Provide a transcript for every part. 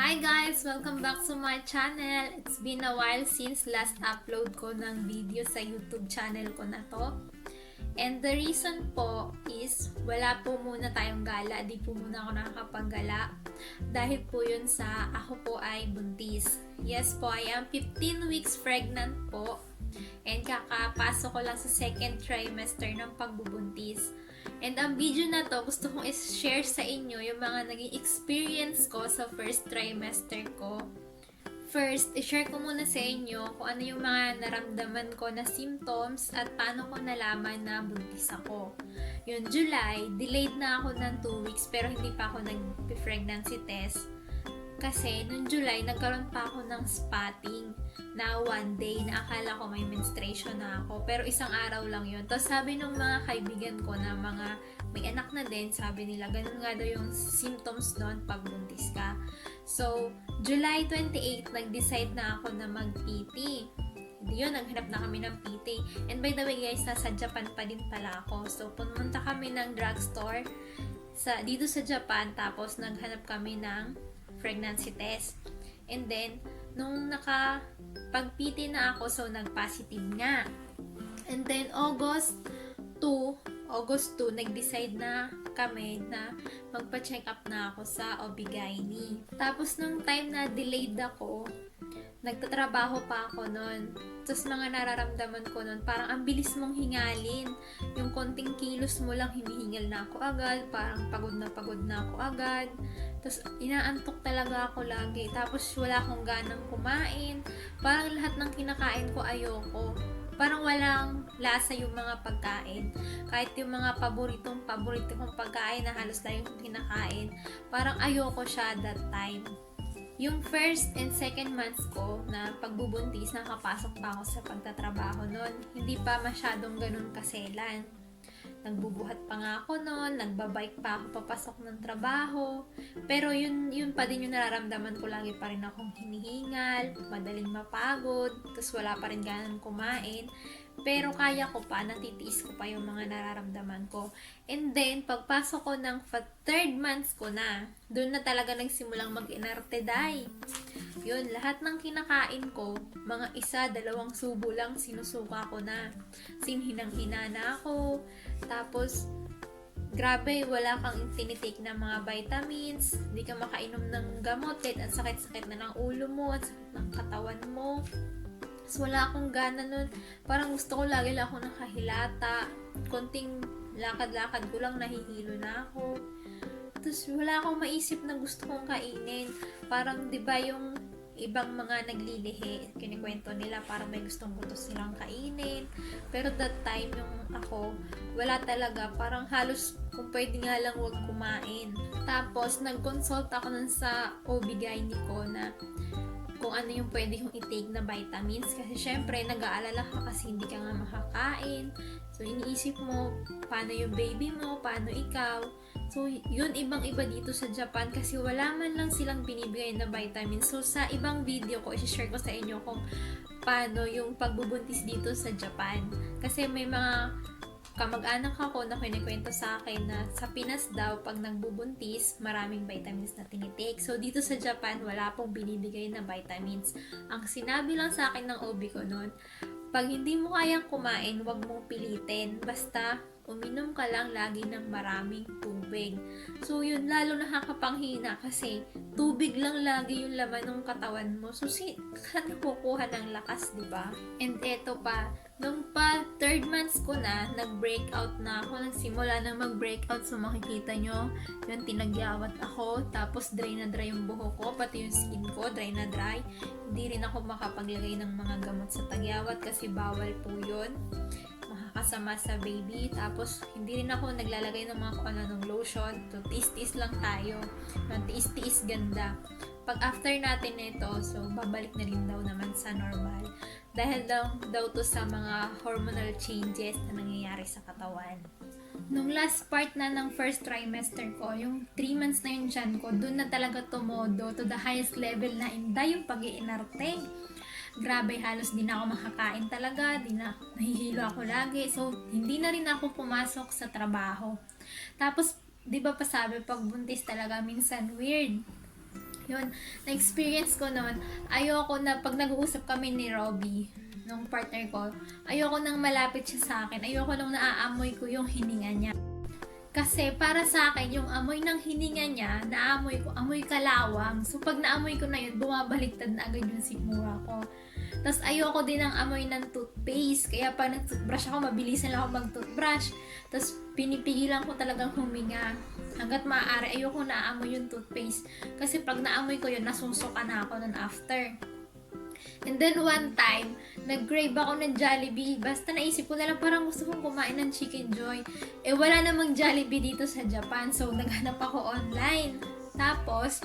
Hi guys! Welcome back to my channel. It's been a while since last upload ko ng video sa YouTube channel ko na to. And the reason po is wala po muna tayong gala. Di po muna ako nakakapaggala. Dahil po yun sa ako po ay buntis. Yes po, I am 15 weeks pregnant po. And kakapasok ko lang sa second trimester ng pagbubuntis. And ang video na to, gusto kong i-share sa inyo yung mga naging experience ko sa first trimester ko. First, i-share ko muna sa inyo kung ano yung mga naramdaman ko na symptoms at paano ko nalaman na buntis ako. Yung July, delayed na ako ng 2 weeks pero hindi pa ako nag-pregnancy test. Kasi nung July, nagkaroon pa ako ng spotting na one day na akala ko may menstruation na ako. Pero isang araw lang yun. Tapos sabi ng mga kaibigan ko na mga may anak na din, sabi nila, ganun nga daw yung symptoms doon pag buntis ka. So, July 28, nag-decide na ako na mag-PT. Yun, naghanap na kami ng PT. And by the way guys, nasa Japan pa din pala ako. So, pumunta kami ng drugstore sa, dito sa Japan. Tapos, naghanap kami ng pregnancy test. And then, nung naka pag-PT na ako, so nag-positive nga. And then, August 2, August 2, nag-decide na kami na magpa-check up na ako sa OB-GYN. Tapos, nung time na delayed ako, nagtatrabaho pa ako noon. Tapos mga nararamdaman ko noon, parang ang bilis mong hingalin. Yung konting kilos mo lang, hinihingal na ako agad. Parang pagod na pagod na ako agad. Tapos inaantok talaga ako lagi. Tapos wala akong ganang kumain. Parang lahat ng kinakain ko ayoko. Parang walang lasa yung mga pagkain. Kahit yung mga paboritong paborito kong pagkain na halos lang yung kinakain. Parang ayoko siya that time. Yung first and second months ko na pagbubuntis, nakapasok pa ako sa pagtatrabaho noon. Hindi pa masyadong ganun kaselan. Nagbubuhat pa nga ako noon, nagbabike pa ako papasok ng trabaho. Pero yun, yun pa din yung nararamdaman ko lagi pa rin akong hinihingal, madaling mapagod, tapos wala pa rin ganang kumain. Pero kaya ko pa, natitiis ko pa yung mga nararamdaman ko. And then, pagpasok ko ng third months ko na, doon na talaga nagsimulang mag-inarte day. Yun, lahat ng kinakain ko, mga isa, dalawang subo lang, sinusuka ko na. Sinhinang-hina na ako. Tapos, grabe, wala kang tinitake na mga vitamins, hindi ka makainom ng gamot, kahit ang sakit-sakit na ng ulo mo, at sakit ng katawan mo. Tapos wala akong gana nun. Parang gusto ko lagi lang ako nakahilata. Konting lakad-lakad ko lang, nahihilo na ako. Tapos wala akong maisip na gusto kong kainin. Parang, di ba yung ibang mga naglilihi, kinikwento nila parang may gustong butos silang kainin. Pero that time, yung ako, wala talaga. Parang halos kung pwede nga lang wag kumain. Tapos, nag-consult ako nun sa OB-GYN ko na kung ano yung pwede kong i-take na vitamins. Kasi syempre, nag-aalala ka kasi hindi ka nga makakain. So, iniisip mo, paano yung baby mo, paano ikaw. So, yun ibang-iba dito sa Japan kasi wala man lang silang binibigay na vitamins. So, sa ibang video ko, isi-share ko sa inyo kung paano yung pagbubuntis dito sa Japan. Kasi may mga kamag-anak ako na kinikwento sa akin na sa Pinas daw, pag nagbubuntis, maraming vitamins na tinitake. So, dito sa Japan, wala pong binibigay na vitamins. Ang sinabi lang sa akin ng OB ko noon, pag hindi mo kayang kumain, wag mong pilitin. Basta, uminom ka lang lagi ng maraming tubig. So, yun, lalo nakakapanghina kasi tubig lang lagi yung laman ng katawan mo. So, si, saan kukuha ng lakas, di ba? And eto pa, nung pa third months ko na, nag-breakout na ako. Nagsimula na mag-breakout. So, makikita nyo, yun, tinagyawat ako. Tapos, dry na dry yung buhok ko. Pati yung skin ko, dry na dry. Hindi rin ako makapaglagay ng mga gamot sa tagyawat kasi bawal po yun makakasama sa baby. Tapos, hindi rin ako naglalagay ng mga ano ng lotion. So, tiis-tiis lang tayo. Tiis-tiis ganda. Pag after natin nito, so, babalik na rin daw naman sa normal. Dahil daw, daw to sa mga hormonal changes na nangyayari sa katawan. Nung last part na ng first trimester ko, yung 3 months na yung dyan ko, dun na talaga tumodo to the highest level na inda yung pag iinarte grabe halos di na ako makakain talaga, di na nahihilo ako lagi. So, hindi na rin ako pumasok sa trabaho. Tapos, di ba pa sabi, pag buntis talaga minsan weird. Yun, na-experience ko noon, ayoko na pag nag-uusap kami ni Robby, nung partner ko, ayoko nang malapit siya sa akin. Ayoko nang naaamoy ko yung hininga niya. Kasi para sa akin, yung amoy ng hininga niya, naamoy ko, amoy kalawang. So pag naamoy ko na yun, bumabaliktad na agad yung sikmura ko. Tapos ayoko din ng amoy ng toothpaste. Kaya pag nag-toothbrush ako, mabilisan lang ako mag-toothbrush. Tapos pinipigilan ko talagang huminga. Hanggat maaari, ayoko na amoy yung toothpaste. Kasi pag naamoy ko yun, nasusuka na ako nun after. And then one time, nag-grave ako ng Jollibee. Basta naisip ko na lang parang gusto kong kumain ng Chicken Joy. Eh wala namang Jollibee dito sa Japan. So naghanap ako online. Tapos,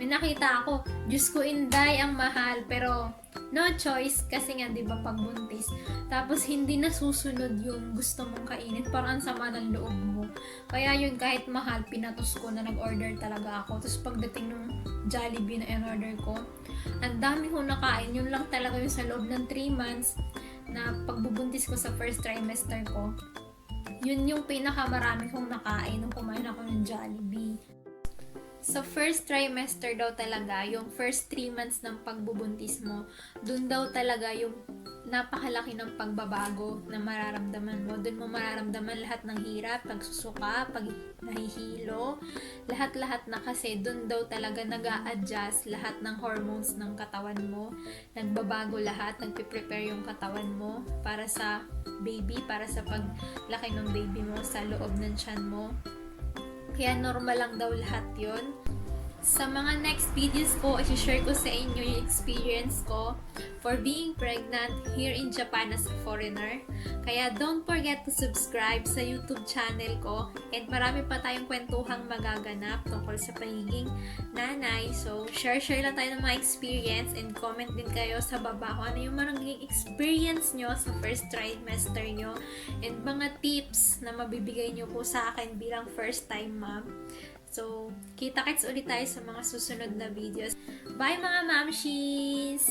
may nakita ako, Diyos ko Inday, ang mahal. Pero, no choice kasi nga 'di ba pag buntis tapos hindi nasusunod yung gusto mong kainin. Parang ang sama ng loob mo. Kaya yun kahit mahal pinatos ko na nag-order talaga ako. Tapos pagdating ng Jollibee na in-order ko ang dami ko nakain. Yun lang talaga yung sa loob ng 3 months na pagbubuntis ko sa first trimester ko. Yun yung pinakamarami kong nakain nung kumain ako ng Jollibee sa first trimester daw talaga, yung first 3 months ng pagbubuntis mo, dun daw talaga yung napakalaki ng pagbabago na mararamdaman mo. Dun mo mararamdaman lahat ng hirap, pagsusuka, pag nahihilo, lahat-lahat na kasi dun daw talaga nag adjust lahat ng hormones ng katawan mo. Nagbabago lahat, nagpe-prepare yung katawan mo para sa baby, para sa paglaki ng baby mo sa loob ng tiyan mo. Kaya normal lang daw lahat yon. Sa mga next videos ko, i-share ko sa inyo yung experience ko for being pregnant here in Japan as a foreigner. Kaya don't forget to subscribe sa YouTube channel ko. And marami pa tayong kwentuhang magaganap tungkol sa pagiging nanay. So, share-share lang tayo ng mga experience and comment din kayo sa baba kung ano yung mga naging experience nyo sa first trimester nyo and mga tips na mabibigay nyo po sa akin bilang first time mom. So, kita-kits ulit tayo sa mga susunod na videos. Bye mga mamshies!